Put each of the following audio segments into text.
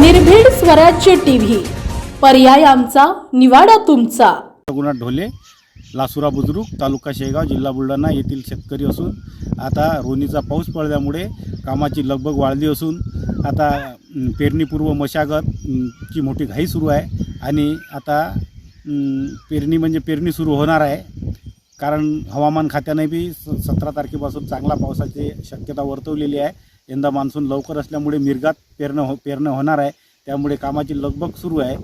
निर्भीड स्वराज्य टीव्ही. पर्याय आमचा निवाडा तुमचा. रघुनाथ ढोले लासुरा बुद्रुक तालुका शेगाव जिल्हा बुलढाणा येथील शेतकरी असून आता रोनीचा पाऊस पडल्यामुळे कामाची लगबग वाढली असून आता पेरणीपूर्व मशागत ची मोठी घाई सुरू आहे आणि आता पेरणी म्हणजे पेरणी सुरू होणार आहे. कारण हवामान खात्याने बी स सतरा तारखेपासून चांगला पावसाची शक्यता वर्तवलेली आहे. यंदा मान्सून लवकर असल्यामुळे मिरगात पेरणं हो पेरणं होणार आहे. त्यामुळे कामाची लगबग सुरू आहे.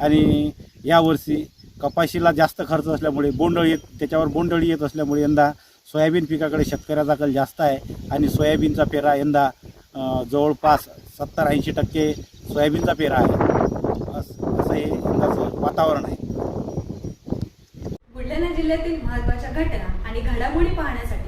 आणि यावर्षी कपाशीला जास्त खर्च असल्यामुळे बोंडअळी येत त्याच्यावर बोंडअळी येत असल्यामुळे यंदा सोयाबीन पिकाकडे शेतकऱ्याचा कल जास्त आहे. आणि सोयाबीनचा पेरा यंदा जवळपास सत्तर ऐंशी टक्के सोयाबीनचा पेरा आहे. असं असं हे यंदाचं वातावरण आहे. बुलढाणा जिल्ह्यातील महत्त्वाच्या घटना आणि घडामोडी पाहण्यासाठी